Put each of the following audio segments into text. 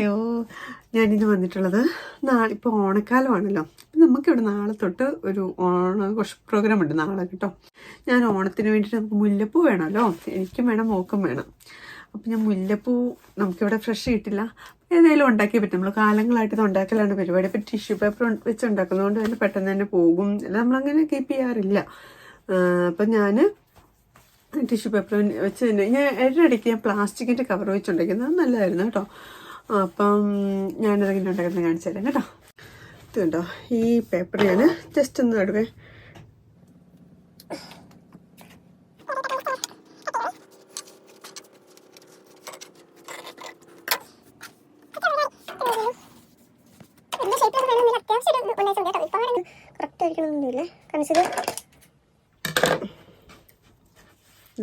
Hello ഞാനിന്ന് വന്നിട്ടുള്ളത് നാളെ ഇപ്പോൾ ഓണക്കാലമാണല്ലോ. നമുക്കിവിടെ നാളെ തൊട്ട് ഒരു ഓണഘോഷ പ്രോഗ്രാം ഉണ്ട് നാളെ കേട്ടോ. ഞാൻ ഓണത്തിന് വേണ്ടിയിട്ട് നമുക്ക് മുല്ലപ്പൂ വേണമല്ലോ. എനിക്കും വേണം മോക്കും വേണം. അപ്പം ഞാൻ മുല്ലപ്പൂ നമുക്കിവിടെ ഫ്രഷ് കിട്ടില്ല. ഏതായാലും ഉണ്ടാക്കിയേ പറ്റും. നമ്മൾ കാലങ്ങളായിട്ട് ഇത് ഉണ്ടാക്കലാണ് പരിപാടി. ഇപ്പം ടിഷ്യൂ പേപ്പർ വെച്ച് ഉണ്ടാക്കുന്നതുകൊണ്ട് തന്നെ പെട്ടെന്ന് തന്നെ പോകും. നമ്മളങ്ങനെ കീപ്പ് ചെയ്യാറില്ല. അപ്പം ഞാൻ ടിഷ്യൂ പേപ്പർ വെച്ച് തന്നെ ഞാൻ ഇടയ്ക്ക് ഞാൻ പ്ലാസ്റ്റിക്കിന്റെ കവർ വെച്ചുണ്ടാക്കുന്നത് നല്ലതായിരുന്നു കേട്ടോ. അപ്പം ഞാനതിങ്ങനെ ഉണ്ടാക്കുന്നത് കാണിച്ചു തരാം കേട്ടോ. ഇത് കണ്ടോ? ഈ പേപ്പർ ഞാൻ ജസ്റ്റ് ഒന്ന് നടുവേ.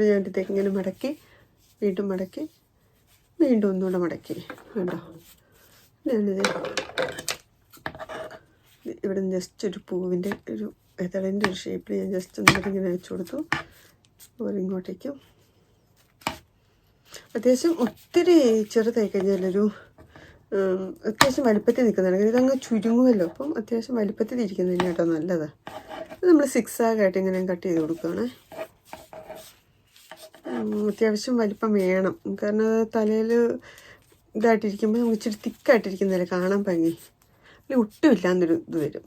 ഞാൻ ഇങ്ങനെ മടക്കി വീണ്ടും മടക്കി. വീണ്ടും ഒന്നുകൂടെ മടക്കി. വേണ്ട ഞാനിത് ഇവിടെ ജസ്റ്റ് ഒരു പൂവിന്റെ ഒരു എതളിന്റെ ഒരു ഷേപ്പിൽ ഞാൻ ജസ്റ്റ് ഒന്നുകൂടെ ഇങ്ങനെ വെച്ച് കൊടുത്തു. ഓരിങ്ങോട്ടേക്കും അത്യാവശ്യം ഒത്തിരി ചെറുതായി കഴിഞ്ഞാലൊരു അത്യാവശ്യം വലിപ്പത്തിൽ നിൽക്കുന്നതാണ്. ഇതങ്ങ് ചുരുങ്ങുമല്ലോ. അപ്പം അത്യാവശ്യം വലിപ്പത്തിൽ ഇരിക്കുന്നതിന് കേട്ടോ നല്ലത്. നമ്മൾ സിക്സ് ആയിട്ട് ഇങ്ങനെ കട്ട് ചെയ്ത് കൊടുക്കുകയാണേ അത്യാവശ്യം വലിപ്പം വേണം. കാരണം അത് തലയിൽ ഇതായിട്ടിരിക്കുമ്പോൾ നമുക്ക് ഇച്ചിരി തിക്കായിട്ടിരിക്കുന്നതല്ലേ കാണാൻ ഭംഗി. അല്ലെങ്കിൽ ഒട്ടുമില്ലാന്നൊരു ഇത് വരും.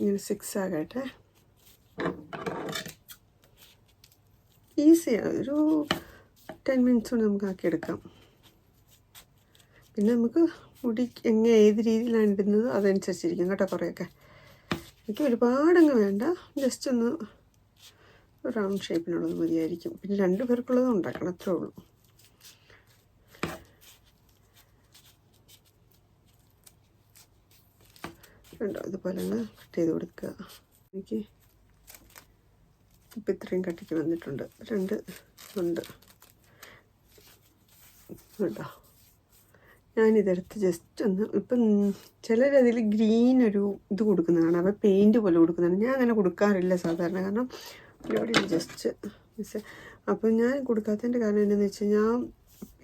ഇങ്ങനെ സിക്സ് ആകട്ടെ ഈസിയാണ് ഒരു ടെൻ മിനിറ്റ്സ് കൊണ്ട് നമുക്ക് ആക്കിയെടുക്കാം. പിന്നെ നമുക്ക് മുടി എങ്ങനെ ഏത് രീതിയിലാണ് ഇടുന്നത് അതനുസരിച്ചിരിക്കും കേട്ടോ കുറേയൊക്കെ. എനിക്ക് ഒരുപാടങ്ങ് വേണ്ട. ജസ്റ്റ് ഒന്ന് റൗണ്ട് ഷേപ്പിനുള്ളത് മതിയായിരിക്കും. പിന്നെ രണ്ട് പേർക്കുള്ളത് ഉണ്ടാക്കണം അത്രേ ഉള്ളൂ. ഉണ്ടോ ഇതുപോലെ തന്നെ കട്ട് ചെയ്ത് കൊടുക്കുക. എനിക്ക് ഇപ്പം ഇത്രയും കട്ടിക്ക് വന്നിട്ടുണ്ട്. രണ്ട് ഉണ്ട് ഉണ്ടോ ഞാനിതെടുത്ത് ജസ്റ്റ് ഒന്ന് ഇപ്പം ചിലരതിൽ ഗ്രീൻ ഒരു ഇത് കൊടുക്കുന്നതാണ് അവ പെയിന്റ് പോലെ കൊടുക്കുന്നതാണ്. ഞാൻ അങ്ങനെ കൊടുക്കാറില്ല സാധാരണ കാരണം ഇവിടെ ജസ്റ്റ് മിസ് അപ്പം ഞാൻ കൊടുക്കാത്തതിന്റെ കാരണം എന്താണെന്ന് വെച്ച് കഴിഞ്ഞാൽ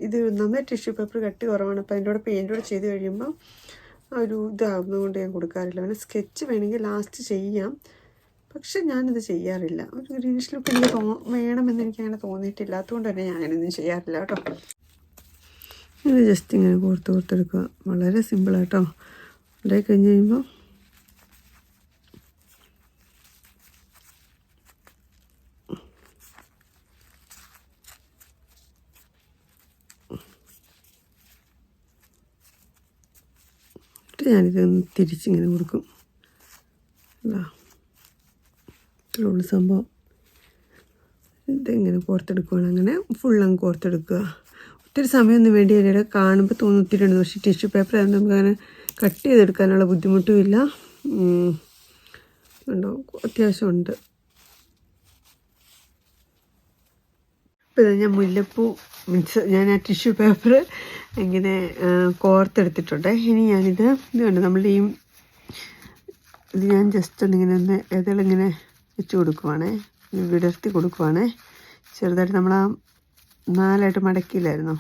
ഇത് നന്നായി ടിഷ്യൂ പേപ്പർ കട്ടി കുറവാണ്. അപ്പോൾ അതിന്റെ കൂടെ പെയിന്റ് കൂടെ ചെയ്ത് കഴിയുമ്പോൾ ഒരു ഇതാകുന്നതുകൊണ്ട് ഞാൻ കൊടുക്കാറില്ല. പിന്നെ സ്കെച്ച് വേണമെങ്കിൽ ലാസ്റ്റ് ചെയ്യാം. പക്ഷെ ഞാനിത് ചെയ്യാറില്ല. ഒരു ഗ്രീനിഷ് ലുക്ക് എനിക്ക് തോ വേണമെന്ന് എനിക്ക് അങ്ങനെ തോന്നിയിട്ടില്ലാത്തതുകൊണ്ട് തന്നെ ഞാൻ അങ്ങനെയൊന്നും ചെയ്യാറില്ല കേട്ടോ. ഇത് ജസ്റ്റ് ഇങ്ങനെ കോർത്ത് കോർത്തെടുക്കുക വളരെ സിമ്പിളാട്ടോ ഉണ്ടായി കഴിഞ്ഞ് കഴിയുമ്പോൾ ഞാനിത് തിരിച്ചിങ്ങനെ കൊടുക്കും. അല്ല ഇത്രേ ഉള്ളൂ സംഭവം ഇതിങ്ങനെ കോർത്തെടുക്കുകയാണ് അങ്ങനെ ഫുള്ളങ്ങ് കോർത്തെടുക്കുക. ഒത്തിരി സമയമൊന്നും വേണ്ടി അതിനിടെ കാണുമ്പോൾ തോന്നും ഒത്തിരി ഉണ്ട് പക്ഷേ ടിഷ്യൂ പേപ്പർ ആയതുകൊണ്ട് നമുക്ക് അങ്ങനെ കട്ട് ചെയ്തെടുക്കാനുള്ള ബുദ്ധിമുട്ടും ഇല്ല ഉം. ഉണ്ടോ? അത്യാവശ്യമുണ്ട്. ഇപ്പോൾ ഞാൻ മുല്ലപ്പൂ മീൻസ് ഞാൻ ആ ടിഷ്യൂ പേപ്പർ ഇങ്ങനെ കോർത്തെടുത്തിട്ടുണ്ട്. ഇനി ഞാനിത് ഇതുകൊണ്ട് നമ്മുടെ ഈ ഇത് ഞാൻ ജസ്റ്റ് ഒന്നിങ്ങനെ ഒന്ന് ഇതളിങ്ങനെ വെച്ച് കൊടുക്കുവാണേ. വിടർത്തി കൊടുക്കുവാണേ. ചെറുതായിട്ട് നമ്മൾ ആ നാലായിട്ട് മടക്കിയില്ലായിരുന്നോ?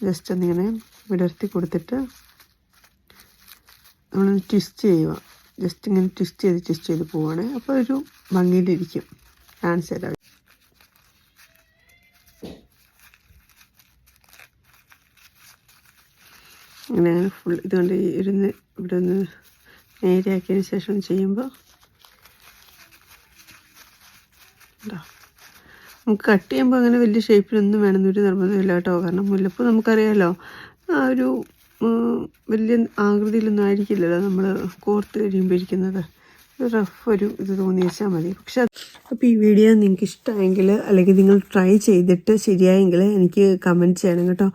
ജസ്റ്റ് ഒന്നിങ്ങനെ വിടർത്തി കൊടുത്തിട്ട് നമ്മൾ ട്വിസ്റ്റ് ചെയ്യുക. ജസ്റ്റ് ഇങ്ങനെ ട്വിസ്റ്റ് ചെയ്ത് ട്വിസ്റ്റ് ചെയ്ത് പോവുകയാണ് അപ്പോൾ ഒരു ഭംഗിയിലിരിക്കും. ഡാൻസ് തരാം അങ്ങനെ ഫുൾ ഇതുകൊണ്ട് ഇരുന്ന് ഇവിടെ ഒന്ന് നേരെയാക്കിയതിന് ശേഷം ചെയ്യുമ്പോൾ ഉണ്ടോ നമുക്ക് കട്ട് ചെയ്യുമ്പോൾ അങ്ങനെ വലിയ ഷേപ്പിലൊന്നും വേണമെന്നൊരു നിർബന്ധമില്ല കേട്ടോ. കാരണം മുല്ലപ്പൂ നമുക്കറിയാമല്ലോ ആ ഒരു വലിയ ആകൃതിയിലൊന്നും ആയിരിക്കില്ലല്ലോ നമ്മൾ കോർത്ത് ഒരു റഫ് ഒരു ഇത് തോന്നി വെച്ചാൽ മതി. പക്ഷെ അപ്പോൾ ഈ വീഡിയോ നിങ്ങൾക്ക് ഇഷ്ടമായെങ്കിൽ അല്ലെങ്കിൽ നിങ്ങൾ ട്രൈ ചെയ്തിട്ട് ശരിയായെങ്കിൽ എനിക്ക് കമന്റ് ചെയ്യണം കേട്ടോ.